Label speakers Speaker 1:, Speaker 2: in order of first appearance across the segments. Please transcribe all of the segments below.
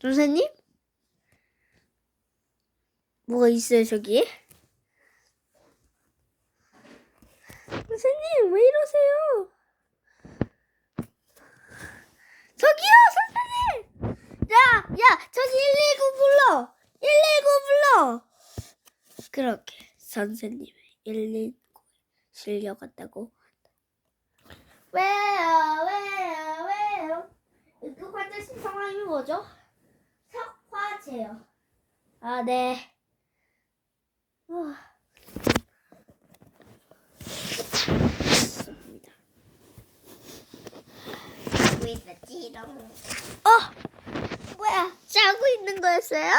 Speaker 1: 선생님? 뭐가 있어요, 저기? 선생님, 왜 이러세요? 저기요, 선생님! 야, 야, 저기 119 불러! 119 불러! 그렇게 선생님이 119에 실려갔다고. 왜요, 왜요, 왜요? 급환자실 상황이 뭐죠? 석화제요. 아, 네. 어! 뭐야? 자고 있는 거였어요?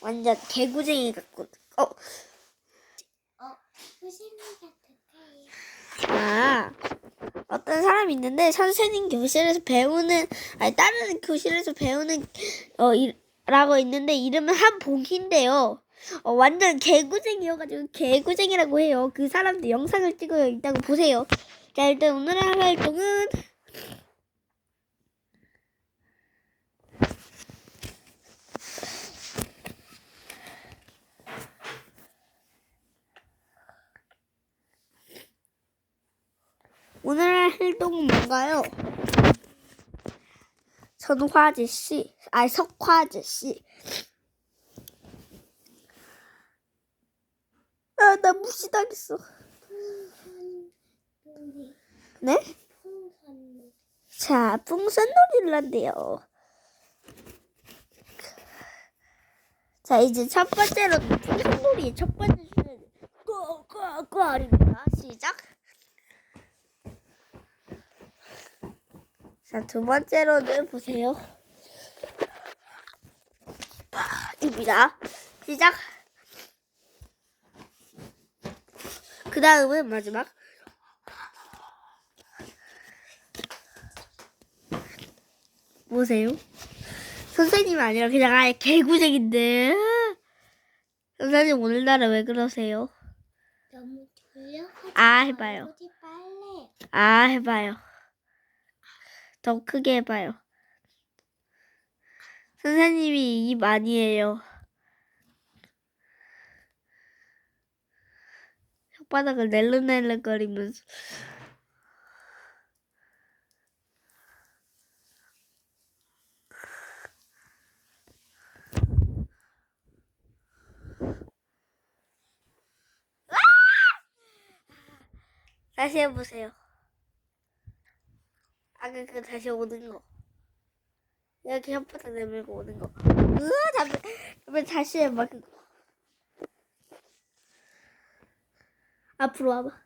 Speaker 1: 완전 개구쟁이 같고. 어,
Speaker 2: 어, 선생님 같은데요.
Speaker 1: 아. 어떤 사람이 있는데 선생님 교실에서 배우는 아니 다른 교실에서 배우는 어 이 라고 있는데 이름은 한복인데요. 어, 완전 개구쟁이여가지고 개구쟁이라고 해요. 그 사람도 영상을 찍어 있다고 보세요. 자 일단 오늘의 할 활동은 활동은 뭔가요? 선화지 씨, 아니 석화지 씨. 아, 나 무시당했어. 네? 자, 풍선놀이를 한대요. 자, 이제 첫 번째로 풍선놀이 첫 번째 주제는 꼬꼬꼬입니다. 시작. 자, 두 번째로는 보세요. 입니다. 시작. 그 다음은 마지막. 보세요. 선생님이 아니라 그냥 아예 개구쟁인데. 선생님 오늘날은 왜 그러세요?
Speaker 2: 너무 졸려가지고.
Speaker 1: 아, 해봐요. 아, 해봐요. 더 크게 해봐요. 선생님이 입 아니에요. 혓바닥을 낼름낼름거리면서. 다시 해보세요. 아까 그 다시 오는 거. 이렇게 혓바닥 내밀고 오는 거. 으아, 담배, 담배 다시 해봐, 그거. 앞으로 와봐.